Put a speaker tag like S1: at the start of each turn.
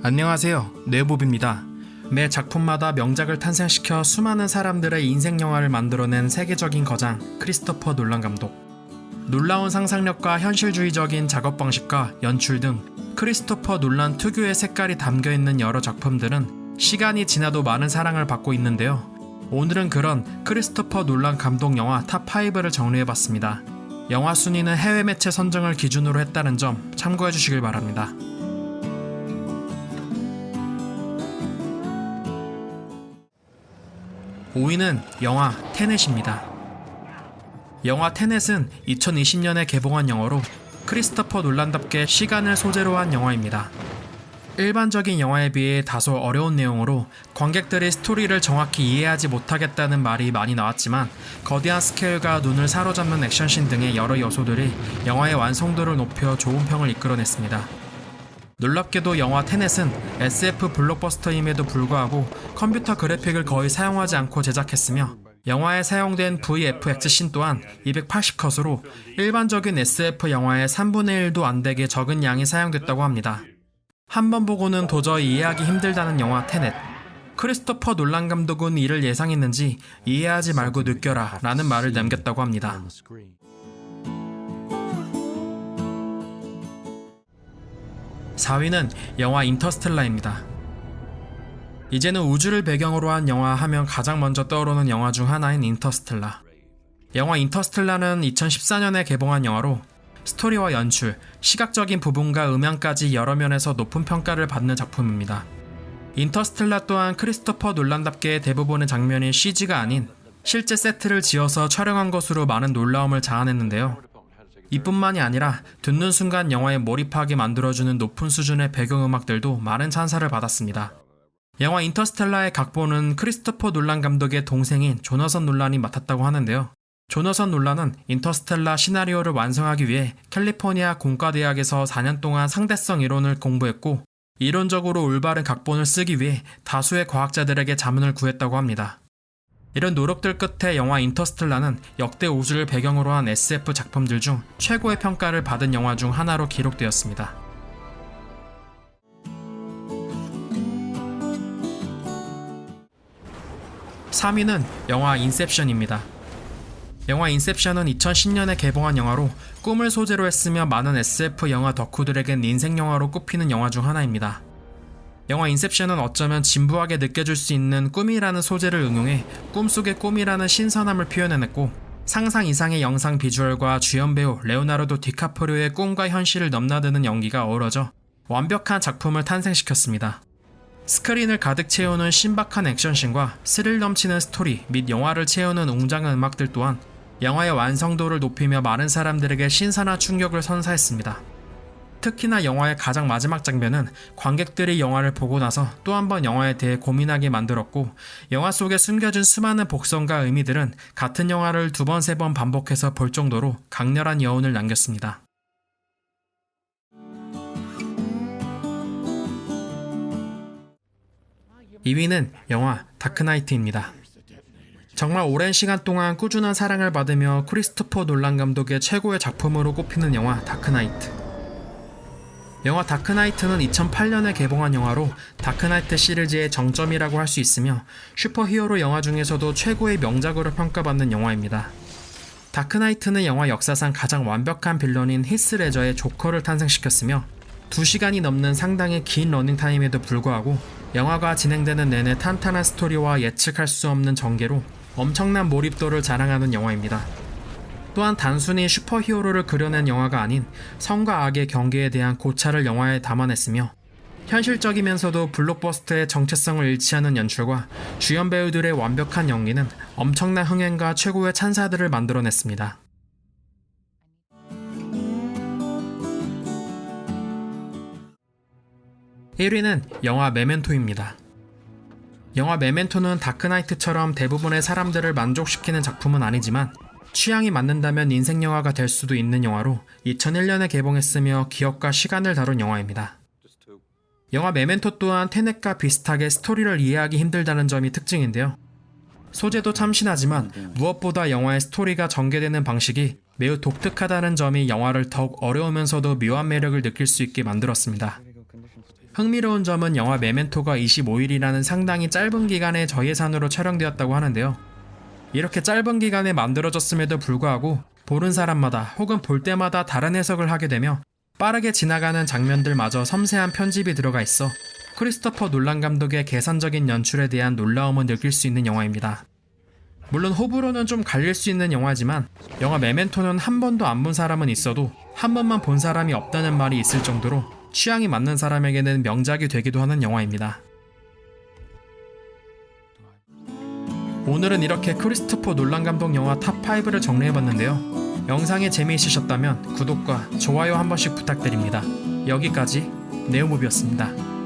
S1: 안녕하세요. 뇌보입니다. 매 작품마다 명작을 탄생시켜 수많은 사람들의 인생 영화를 만들어낸 세계적인 거장 크리스토퍼 놀란 감독. 놀라운 상상력과 현실주의적인 작업 방식과 연출 등 크리스토퍼 놀란 특유의 색깔이 담겨 있는 여러 작품들은 시간이 지나도 많은 사랑을 받고 있는데요. 오늘은 그런 크리스토퍼 놀란 감독 영화 탑5를 정리해봤습니다. 영화 순위는 해외 매체 선정을 기준으로 했다는 점 참고해 주시길 바랍니다. 5위는 영화 테넷입니다. 영화 테넷은 2020년에 개봉한 영화로 크리스토퍼 놀란답게 시간을 소재로 한 영화입니다. 일반적인 영화에 비해 다소 어려운 내용으로 관객들이 스토리를 정확히 이해하지 못하겠다는 말이 많이 나왔지만 거대한 스케일과 눈을 사로잡는 액션씬 등의 여러 요소들이 영화의 완성도를 높여 좋은 평을 이끌어냈습니다. 놀랍게도 영화 테넷은 SF 블록버스터임에도 불구하고 컴퓨터 그래픽을 거의 사용하지 않고 제작했으며 영화에 사용된 VFX 씬 또한 280컷으로 일반적인 SF 영화의 3분의 1도 안 되게 적은 양이 사용됐다고 합니다. 한 번 보고는 도저히 이해하기 힘들다는 영화 테넷. 크리스토퍼 놀란 감독은 이를 예상했는지 이해하지 말고 느껴라 라는 말을 남겼다고 합니다. 4위는 영화 인터스텔라입니다. 이제는 우주를 배경으로 한 영화 하면 가장 먼저 떠오르는 영화 중 하나인 인터스텔라. 영화 인터스텔라는 2014년에 개봉한 영화로 스토리와 연출, 시각적인 부분과 음향까지 여러 면에서 높은 평가를 받는 작품입니다. 인터스텔라 또한 크리스토퍼 놀란답게 대부분의 장면이 CG가 아닌 실제 세트를 지어서 촬영한 것으로 많은 놀라움을 자아냈는데요. 이뿐만이 아니라 듣는 순간 영화에 몰입하게 만들어주는 높은 수준의 배경음악들도 많은 찬사를 받았습니다. 영화 인터스텔라의 각본은 크리스토퍼 놀란 감독의 동생인 조너선 놀란이 맡았다고 하는데요. 조너선 놀란은 인터스텔라 시나리오를 완성하기 위해 캘리포니아 공과대학에서 4년 동안 상대성 이론을 공부했고 이론적으로 올바른 각본을 쓰기 위해 다수의 과학자들에게 자문을 구했다고 합니다. 이런 노력들 끝에 영화 인터스텔라는 역대 우주를 배경으로 한 SF 작품들 중 최고의 평가를 받은 영화 중 하나로 기록되었습니다. (3위는) 영화 인셉션입니다. 영화 인셉션은 2010년에 개봉한 영화로 꿈을 소재로 했으며 많은 SF 영화 덕후들에겐 인생 영화로 꼽히는 영화 중 하나입니다. 영화 인셉션은 어쩌면 진부하게 느껴질 수 있는 꿈이라는 소재를 응용해 꿈속의 꿈이라는 신선함을 표현해냈고 상상 이상의 영상 비주얼과 주연 배우 레오나르도 디카프리오의 꿈과 현실을 넘나드는 연기가 어우러져 완벽한 작품을 탄생시켰습니다. 스크린을 가득 채우는 신박한 액션씬과 스릴 넘치는 스토리 및 영화를 채우는 웅장한 음악들 또한 영화의 완성도를 높이며 많은 사람들에게 신선한 충격을 선사했습니다. 특히나 영화의 가장 마지막 장면은 관객들이 영화를 보고 나서 또 한 번 영화에 대해 고민하게 만들었고 영화 속에 숨겨진 수많은 복선과 의미들은 같은 영화를 두 번, 세 번 반복해서 볼 정도로 강렬한 여운을 남겼습니다. (2위는) 영화 다크나이트입니다. 정말 오랜 시간 동안 꾸준한 사랑을 받으며 크리스토퍼 놀란 감독의 최고의 작품으로 꼽히는 영화 다크나이트. 영화 다크나이트는 2008년에 개봉한 영화로 다크나이트 시리즈의 정점이라고 할 수 있으며 슈퍼히어로 영화 중에서도 최고의 명작으로 평가받는 영화입니다. 다크나이트는 영화 역사상 가장 완벽한 빌런인 히스 레저의 조커를 탄생시켰으며 2시간이 넘는 상당히 긴 러닝타임에도 불구하고 영화가 진행되는 내내 탄탄한 스토리와 예측할 수 없는 전개로 엄청난 몰입도를 자랑하는 영화입니다. 또한 단순히 슈퍼히어로를 그려낸 영화가 아닌 성과 악의 경계에 대한 고찰을 영화에 담아냈으며 현실적이면서도 블록버스터의 정체성을 일치하는 연출과 주연 배우들의 완벽한 연기는 엄청난 흥행과 최고의 찬사들을 만들어냈습니다. (1위는) 영화 메멘토입니다. 영화 메멘토는 다크나이트처럼 대부분의 사람들을 만족시키는 작품은 아니지만 취향이 맞는다면 인생 영화가 될 수도 있는 영화로 2001년에 개봉했으며 기억과 시간을 다룬 영화입니다. 영화 메멘토 또한 테넷과 비슷하게 스토리를 이해하기 힘들다는 점이 특징인데요. 소재도 참신하지만 무엇보다 영화의 스토리가 전개되는 방식이 매우 독특하다는 점이 영화를 더욱 어려우면서도 묘한 매력을 느낄 수 있게 만들었습니다. 흥미로운 점은 영화 메멘토가 25일이라는 상당히 짧은 기간에 저예산으로 촬영되었다고 하는데요. 이렇게 짧은 기간에 만들어졌음에도 불구하고 보는 사람마다 혹은 볼 때마다 다른 해석을 하게 되며 빠르게 지나가는 장면들마저 섬세한 편집이 들어가 있어 크리스토퍼 놀란 감독의 계산적인 연출에 대한 놀라움을 느낄 수 있는 영화입니다. 물론 호불호는 좀 갈릴 수 있는 영화지만 영화 메멘토는 한 번도 안 본 사람은 있어도 한 번만 본 사람이 없다는 말이 있을 정도로 취향이 맞는 사람에게는 명작이 되기도 하는 영화입니다. 오늘은 이렇게 크리스토퍼 놀란 감독 영화 탑5를 정리해봤는데요. 영상이 재미있으셨다면 구독과 좋아요 한 번씩 부탁드립니다. 여기까지 네오무비였습니다.